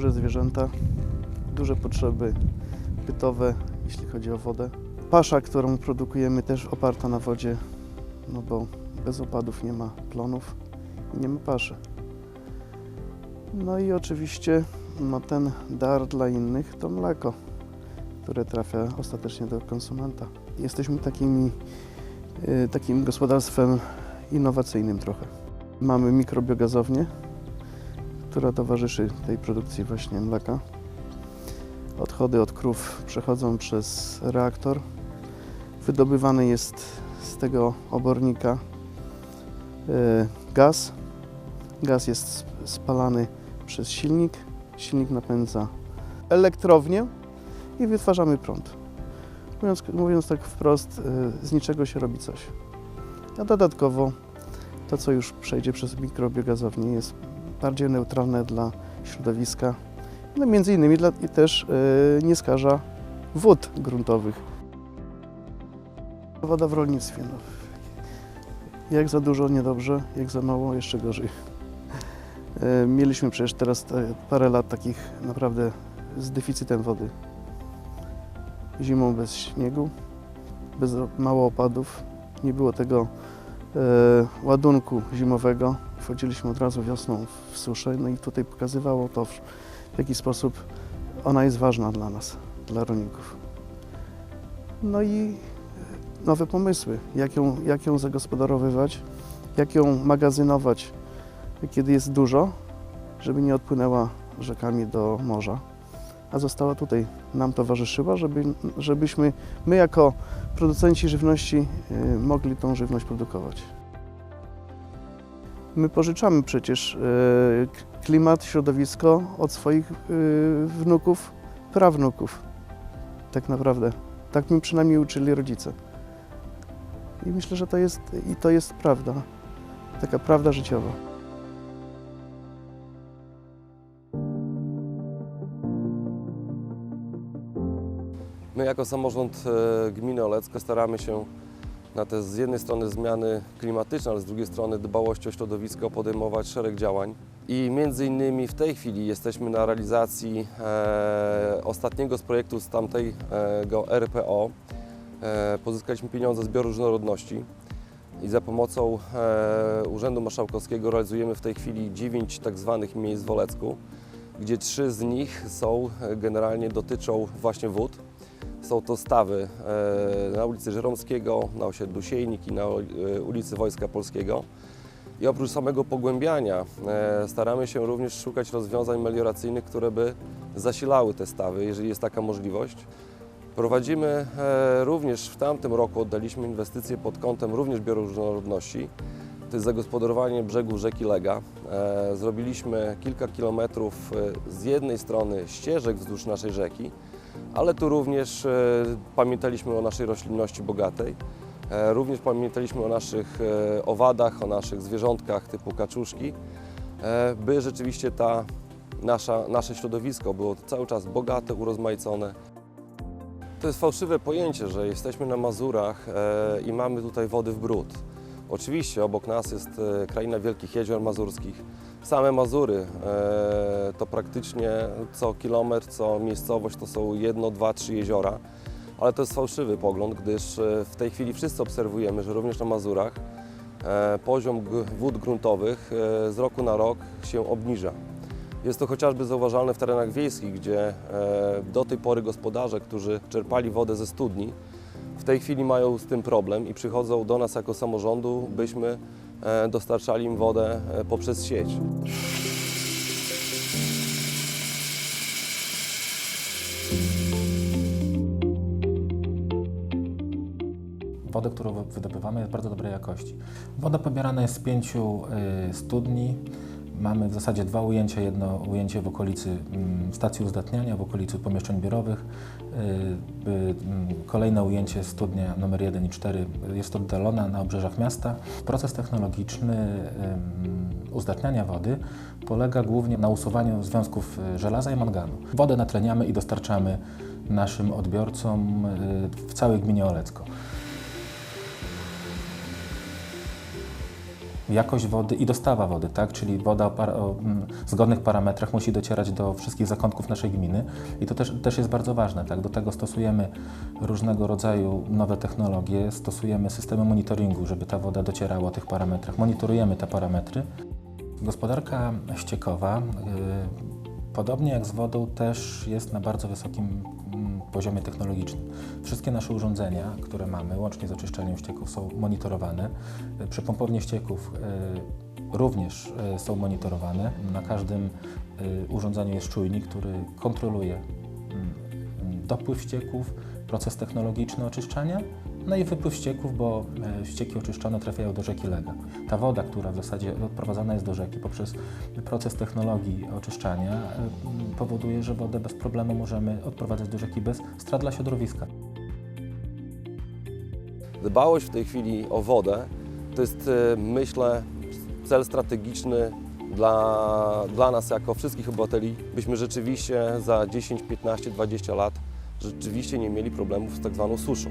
duże zwierzęta, duże potrzeby bytowe, jeśli chodzi o wodę. Pasza, którą produkujemy też oparta na wodzie, no bo bez opadów nie ma plonów i nie ma paszy. No i oczywiście ma ten dar dla innych to mleko, które trafia ostatecznie do konsumenta. Jesteśmy takimi, y, takim gospodarstwem innowacyjnym trochę. Mamy mikrobiogazownię, która towarzyszy tej produkcji właśnie mleka. Odchody od krów przechodzą przez reaktor. Wydobywany jest z tego obornika y, gaz. Gaz jest sp- spalany przez silnik. Silnik napędza elektrownię i wytwarzamy prąd. Mówiąc, mówiąc tak wprost, y, z niczego się robi coś. A dodatkowo to, co już przejdzie przez mikrobiogazownię, jest bardziej neutralne dla środowiska. No między innymi dla, i też y, nie skaża wód gruntowych. Woda w rolnictwie. No. Jak za dużo niedobrze, jak za mało jeszcze gorzej. Y, Mieliśmy przecież teraz te parę lat takich naprawdę z deficytem wody. Zimą bez śniegu, bez mało opadów, nie było tego e, ładunku zimowego. Wchodziliśmy od razu wiosną w suszę, no i tutaj pokazywało to, w jaki sposób ona jest ważna dla nas, dla rolników. No i nowe pomysły, jak ją, jak ją zagospodarowywać, jak ją magazynować, kiedy jest dużo, żeby nie odpłynęła rzekami do morza, a została tutaj, nam towarzyszyła, żeby, żebyśmy my jako producenci żywności y, mogli tą żywność produkować. My pożyczamy przecież y, klimat, środowisko od swoich y, wnuków, prawnuków. Tak naprawdę. Tak mi przynajmniej uczyli rodzice. I myślę, że to jest, i to jest prawda. Taka prawda życiowa. My jako samorząd e, gminy Olecko staramy się na te z jednej strony zmiany klimatyczne, ale z drugiej strony dbałość o środowisko podejmować szereg działań. I między innymi w tej chwili jesteśmy na realizacji e, ostatniego z projektu z tamtego RPO. E, pozyskaliśmy pieniądze z Bioróżnorodności i za pomocą e, Urzędu Marszałkowskiego realizujemy w tej chwili dziewięć tak zwanych miejsc w Olecku, gdzie trzy z nich są e, generalnie dotyczą właśnie wód. Są to stawy e, na ulicy Żeromskiego, na osiedlu Siejnik i na e, ulicy Wojska Polskiego. I oprócz samego pogłębiania e, staramy się również szukać rozwiązań melioracyjnych, które by zasilały te stawy, jeżeli jest taka możliwość. Prowadzimy również w tamtym roku oddaliśmy inwestycje pod kątem również bioróżnorodności. To jest zagospodarowanie brzegu rzeki Lega. Zrobiliśmy kilka kilometrów z jednej strony ścieżek wzdłuż naszej rzeki, ale tu również e, pamiętaliśmy o naszej roślinności bogatej. E, Również pamiętaliśmy o naszych e, owadach, o naszych zwierzątkach typu kaczuszki, by rzeczywiście ta nasza, nasze środowisko było cały czas bogate, urozmaicone. To jest fałszywe pojęcie, że jesteśmy na Mazurach i mamy tutaj wody w bród. Oczywiście obok nas jest e, kraina Wielkich Jezior Mazurskich. Same Mazury e, to praktycznie co kilometr, co miejscowość to są jedno, dwa, trzy jeziora. Ale to jest fałszywy pogląd, gdyż e, w tej chwili wszyscy obserwujemy, że również na Mazurach poziom wód gruntowych z roku na rok się obniża. Jest to chociażby zauważalne w terenach wiejskich, gdzie do tej pory gospodarze, którzy czerpali wodę ze studni, tej chwili mają z tym problem i przychodzą do nas jako samorządu, byśmy e, dostarczali im wodę e, poprzez sieć. Wodę, którą wy- wydobywamy jest bardzo dobrej jakości. Woda pobierana jest z pięciu y, studni. Mamy w zasadzie dwa ujęcia. Jedno ujęcie w okolicy mm, stacji uzdatniania, w okolicy pomieszczeń biurowych. Y, mm, Kolejne ujęcie studnia numer 1 i 4 jest oddalona na obrzeżach miasta. Proces technologiczny uzdatniania wody polega głównie na usuwaniu związków y, żelaza i manganu. Wodę natleniamy i dostarczamy naszym odbiorcom y, w całej gminie Olecko. Jakość wody i dostawa wody, tak? czyli woda o, par- o mm, zgodnych parametrach musi docierać do wszystkich zakątków naszej gminy i to też, też jest bardzo ważne. Tak? Do tego stosujemy różnego rodzaju nowe technologie, stosujemy systemy monitoringu, żeby ta woda docierała o tych parametrach, monitorujemy te parametry. Gospodarka ściekowa, y, podobnie jak z wodą, też jest na bardzo wysokim poziomie technologicznym. Wszystkie nasze urządzenia, które mamy, łącznie z oczyszczaniem ścieków, są monitorowane. Przy pompowni ścieków y, również y, są monitorowane. Na każdym y, urządzeniu jest czujnik, który kontroluje mm, dopływ ścieków, proces technologiczny oczyszczania, no i wypływ ścieków, bo e, ścieki oczyszczone trafiają do rzeki Lega. Ta woda, która w zasadzie odprowadzana jest do rzeki poprzez proces technologii oczyszczania, e, powoduje, że wodę bez problemu możemy odprowadzać do rzeki bez strat dla środowiska. Dbałość w tej chwili o wodę to jest, e, myślę, cel strategiczny dla, dla nas jako wszystkich obywateli, byśmy rzeczywiście za 10, 15, 20 lat rzeczywiście nie mieli problemów z tak zwaną suszą.